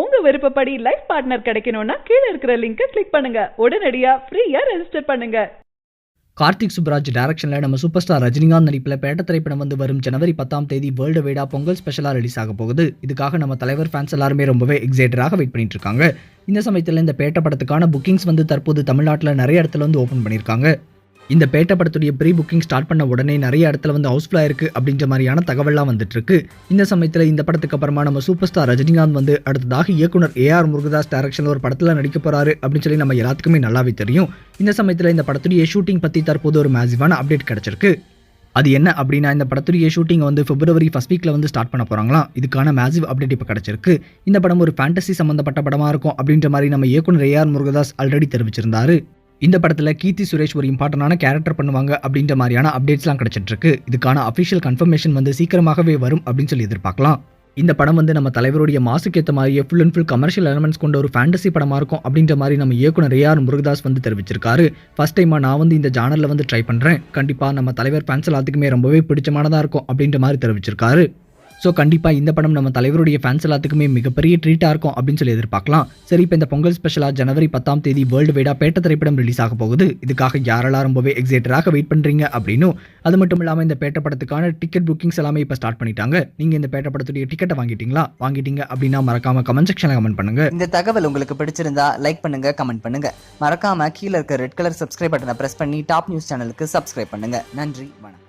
உங்க விருப்பப்படி life partner கிடைக்கணும்னா கீழே இருக்கிற லிங்கை கிளிக் பண்ணுங்க. உடனடியா ஃப்ரீயா ரெஜிஸ்டர் பண்ணுங்க. கார்த்திக் சுப்ராஜ் டைரக்ஷனில் நம்ம சூப்பர் ஸ்டார் ரஜினிகாந்த் நடிப்பில் பேட்ட திரைப்படம் வந்து வரும் ஜனவரி பத்தாம் தேதி வேர்ல்டு வைடா பொங்கல் ஸ்பெஷலாக ரிலீஸ் ஆக போகுது. இதுக்காக நம்ம தலைவர் ஃபேன்ஸ் எல்லாருமே ரொம்பவே எக்ஸைட்டடாக வெயிட் பண்ணிட்டு இருக்காங்க. இந்த சமயத்தில் இந்த பேட்ட படத்துக்கான புக்கிங்ஸ் வந்து தற்போது தமிழ்நாட்டில் நிறைய இடத்துல வந்து ஓப்பன் பண்ணியிருக்காங்க இந்த பேட்ட படத்துடைய ப்ரீ புக்கிங் ஸ்டார்ட் பண்ண உடனே நிறைய இடத்துல வந்து ஹவுஸ்ஃபுல்லாக இருக்குது அப்படின்ற மாதிரியான தகவல்லாம் வந்துட்டு இருக்கு இந்த சமயத்தில் இந்த படத்துக்கு அப்புறமா நம்ம சூப்பர் ஸ்டார் ரஜினிகாந்த் வந்து அடுத்ததாக இயக்குனர் ஏஆர் முருகதாஸ் டேரக்ஷன் ஒரு படத்தில் நடிக்க போகிறாரு அப்படின்னு சொல்லி நம்ம எல்லாத்துக்குமே நல்லாவே தெரியும். இந்த சமயத்தில் இந்த படத்துடைய ஷூட்டிங் பற்றி தற்போது ஒரு மேசிவான அப்டேட் கிடச்சிருக்கு. அது என்ன அப்படின்னா இந்த படத்துடைய ஷூட்டிங் வந்து பிப்ரவரி ஃபர்ஸ்ட் வீக்கில் வந்து ஸ்டார்ட் பண்ண போகிறாங்களாம் இதுக்கான மேசிவ் அப்டேட் இப்போ கிடச்சிருக்கு. இந்த படம் ஒரு ஃபேண்டசி சம்மந்தப்பட்ட படமாக இருக்கும் அப்படின்ற மாதிரி நம்ம இயக்குனர் ஏஆர் முருகதாஸ் ஆல்ரெடி தெரிவிச்சிருந்தாரு. இந்த படத்தில் கீர்த்தி சுரேஷ் ஒரு இம்பார்ட்டண்டான கேரக்டர் பண்ணுவாங்க அப்படின்ற மாதிரியான அப்டேட்ஸ்லாம் கிடைச்சிட்டு இருக்கு இதுக்கான அஃபிஷியல் கன்ஃபர்மேஷன் வந்து சீக்கிரமாகவே வரும் அப்படின்னு சொல்லி எதிர்பார்க்கலாம். இந்த படம் வந்து நம்ம தலைவருடைய மாசுக்கு ஏற்ற மாதிரியே full and full commercial elements கொண்ட ஒரு ஃபேண்டசி படமாக இருக்கும் அப்படின்ற மாதிரி நம்ம இயக்குனர் ஏஆர் முருகதாஸ் வந்து தெரிவிச்சிருக்காரு. ஃபர்ஸ்ட் டைமாக நான் வந்து இந்த ஜானரில் வந்து ட்ரை பண்ணுறேன் கண்டிப்பாக நம்ம தலைவர் ஃபேன்ஸ் எல்லாத்துக்குமே ரொம்பவே பிடிச்சமானதாக இருக்கும் அப்படின்ற மாதிரி தெரிவிச்சிருக்காரு. ஸோ கண்டிப்பாக இந்த படம் நம்ம தலைவருடைய ஃபேன்ஸ் எல்லாத்துக்குமே மிகப்பெரிய ட்ரீட்டாக இருக்கும் அப்படின்னு சொல்லி எதிர்பார்க்கலாம். சரி இப்போ இந்த பொங்கல் ஸ்பெஷலாக ஜனவரி பத்தாம் தேதி வேர்ல்டு வைடாக பேட்ட திரைப்படம் ரிலீஸ் ஆக போகுது. இதுக்காக யாரெல்லாம் ரொம்பவே எக்ஸைட்டடாக வெயிட் பண்ணுறீங்க அப்படின்னு அது மட்டும் இல்லாமல் இந்த பேட்ட படத்துக்கான டிக்கெட் புக்கிங்ஸ் எல்லாமே இப்போ ஸ்டார்ட் பண்ணிட்டாங்க. நீங்கள் இந்த பேட்ட படத்துடைய டிக்கெட்டை வாங்கிட்டீங்களா? வாங்கிட்டீங்க அப்படின்னா மறக்காம கமெண்ட் செக்ஷனில் கமெண்ட் பண்ணுங்க. இந்த தகவல் உங்களுக்கு பிடிச்சிருந்தா லைக் பண்ணுங்க கமெண்ட் பண்ணுங்க. மறக்காம கீழே இருக்க ரெட் கலர் சப்ஸ்கிரைப் பட்டனை பிரஸ் பண்ணி டாப் நியூஸ் சேனலுக்கு சப்ஸ்கிரைப் பண்ணுங்க. நன்றி வணக்கம்.